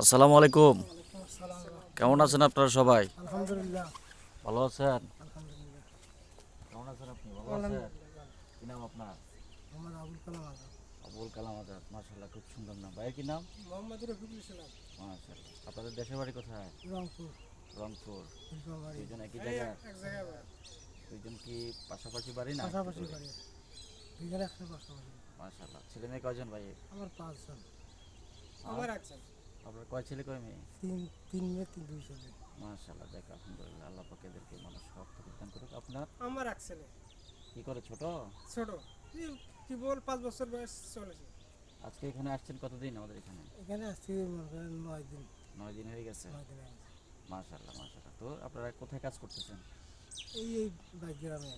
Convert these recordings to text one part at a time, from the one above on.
আসসালামু আলাইকুম। কেমন আছেন আপনারা সবাই? আলহামদুলিল্লাহ। ভালো আছেন? কেমন আছেন আপনি? ভালো আছেন? কি নাম আপনার? আমার আবুল কালাম আজাদ। আবুল কালাম আজাদ মাশাল্লাহ খুব সুন্দর নাম। ভাইয়ের কি নাম? মোহাম্মদ রফিকুল ইসলাম। মাশাল্লাহ আপনাদের দেশের বাড়ি কোথায়? রংপুর। রংপুর। দুইজন একই বাড়ি। দুইজন কি পাশাপাশি বাড়ি না? পাশাপাশি বাড়ি। দুইজনে একসাথে পাশাপাশি মাশাল্লাহ ছেলে মেয়ে কয়জন ভাই? আমার পাঁচজন। আমার একজন। আপনার কয় ছেলে কয় মেয়ে? তিন তিন মেয়ে তিন দুই ছেলে। মাশাল্লাহ দেখ আলহামদুলিল্লাহ আল্লাহ পাক এদেরকে মানুষ সব প্রদান করুক। আপনার? আমার এক ছেলে। কি করে ছোট? ছোট। কি বল পাঁচ বছর বয়স চলেছে। আজকে এখানে আসছেন কতদিন আমাদের এখানে? এখানে আসছি নয় দিন। নয় দিন হয়ে গেছে? নয় দিন আগে। মাশাল্লাহ মাশাল্লাহ তো আপনারা কোথায় কাজ করতেছেন? এই এই বাইক গ্রামে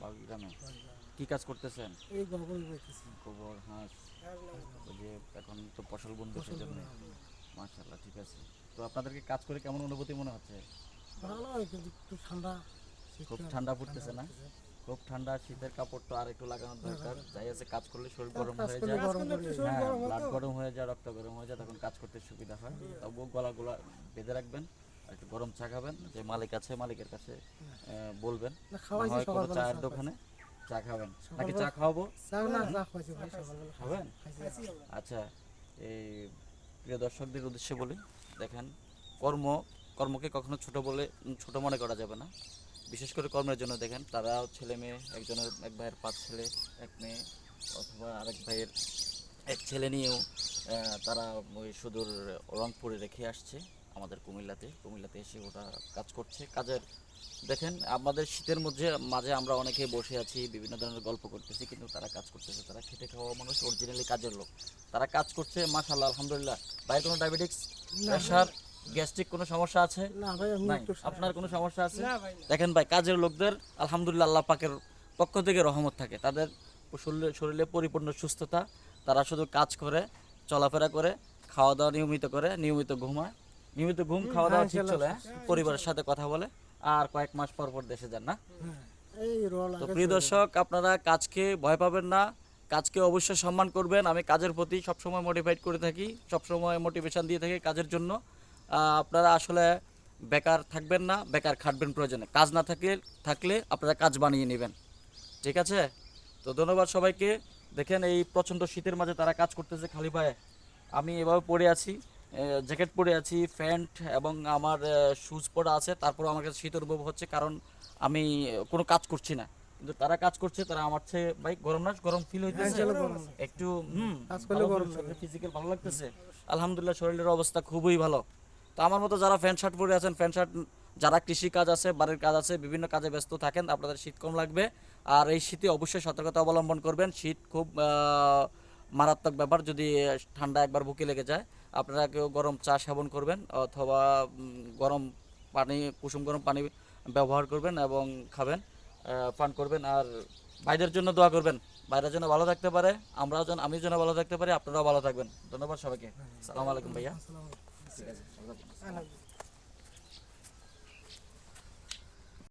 বাবু গ্রামে বাড়ি গ্রামে। কি কাজ করতেছেন? এই গগল পাইতেছি গোবর হাঁস। ওই যে এখন তো ফসল বন্ধু সেজন্য। মাশাল্লাহ ঠিক আছে। তো আপনাদেরকে কাজ করে কেমন অনুভূতি মনে হচ্ছে? ভালো হয় কিন্তু একটু ঠান্ডা খুব ঠান্ডা পড়তেছে না? খুব ঠান্ডা শীতের কাপড় তো আর একটু লাগানোর দরকার। যাই আছে কাজ করলে শরীর গরম হয়ে যায়। একটু হ্যাঁ ব্লাড গরম হয়ে যায় রক্ত গরম হয়ে যায় তখন কাজ করতে সুবিধা হয়। তবুও গলা গোলা বেঁধে রাখবেন আর একটু গরম চা খাবেন। যে মালিক আছে মালিকের কাছে আহ, বলবেন। হয় কোনো চায়ের দোকানে চা খাবেন। নাকি চা খাওয়াবো? খাবেন। আচ্ছা এই প্রিয় দর্শকদের উদ্দেশ্যে বলি, দেখেন, কর্ম, কর্মকে কখনো ছোট বলে, ছোট মনে করা যাবে না। বিশেষ করে কর্মের জন্য দেখেন, তারাও ছেলে মেয়ে, একজনের এক ভাইয়ের পাঁচ ছেলে, এক মেয়ে অথবা আরেক ভাইয়ের এক ছেলে নিয়েও তারা ওই সুদূর রংপুরে রেখে আসছে আমাদের কুমিল্লাতে। কুমিল্লাতে এসে ওটা কাজ করছে। কাজের, দেখেন, আমাদের শীতের মধ্যে, মাঝে আমরা অনেকে বসে আছি, বিভিন্ন ধরনের গল্প করতেছি, কিন্তু তারা কাজ করতেছে, তারা খেটে খাওয়া মানুষ অরিজিনালি কাজের লোক। তারা কাজ করছে মাশাল্লাহ আলহামদুলিল্লাহ। ভাই কোনো ডায়াবেটিক্স প্রেশার গ্যাস্ট্রিক কোনো সমস্যা আছে? আপনার কোনো সমস্যা আছে। দেখেন ভাই কাজের লোকদের আলহামদুলিল্লাহ আল্লাহ পাকের পক্ষ থেকে রহমত থাকে। তাদের শরীরে শরীরে পরিপূর্ণ সুস্থতা তারা শুধু কাজ করে চলাফেরা করে খাওয়া দাওয়া নিয়মিত করে নিয়মিত ঘুমায়। নিয়মিত ঘুম খাওয়া দাওয়া ঠিক চলে হ্যাঁ? পরিবারের সাথে কথা বলে আর কয়েক মাস পর পর দেশে যান না? হ্যাঁ, তো প্রিয় দর্শক আপনারা কাজকে ভয় পাবেন না। কাজকে অবশ্যই সম্মান করবেন। আমি কাজের প্রতি সবসময় মোটিভেট করে থাকি, সবসময় মোটিভেশন দিয়ে থাকি কাজের জন্য। আপনারা আসলে বেকার থাকবেন না, বেকার খাটবেন প্রয়োজনে। কাজ না থাকলে থাকলে আপনারা কাজ বানিয়ে নেবেন। ঠিক আছে? তো ধন্যবাদ সবাইকে। দেখেন এই প্রচণ্ড শীতের মাঝে তারা কাজ করতেছে খালি পায়ে। আমি এভাবে পরে আছি জ্যাকেট পরে আছি, প্যান্ট এবং আমার শুজ পরা আছে। তারপর আমার কাছে শীত অনুভব হচ্ছে, কারণ আমি কোনো কাজ করছি না। কিন্তু তারা কাজ করছে তারা আমার চেয়ে ভাই গরম না গরম ফিল হইতেছে। একটু হুম কাজ করলে গরম ফিজিক্যাল ভালো লাগতেছে। আলহামদুলিল্লাহ শরীরের অবস্থা খুবই ভালো। তো আমার মতো যারা প্যান্ট শার্ট পরে আছেন প্যান্ট শার্ট যারা কৃষি কাজ আছে বাড়ির কাজ আছে বিভিন্ন কাজে ব্যস্ত থাকেন আপনাদের শীত কম লাগবে। আর এই শীতে অবশ্যই সতর্কতা অবলম্বন করবেন। শীত খুব মারাত্মক ব্যাপার যদি ঠান্ডা একবার বুকে লেগে যায় আপনারা কেউ গরম চা সেবন করবেন অথবা গরম পানি কুসুম গরম পানি ব্যবহার করবেন এবং খাবেন। পান করবেন। আর ভাইদের জন্য দোয়া করবেন। ভাইরা যেন ভালো থাকতে পারে আমরাও যেন আমি যেন ভালো থাকতে পারি আপনারাও ভালো থাকবেন। ধন্যবাদ সবাইকে। সালাম আলাইকুম ভাইয়া। ঠিক আছে।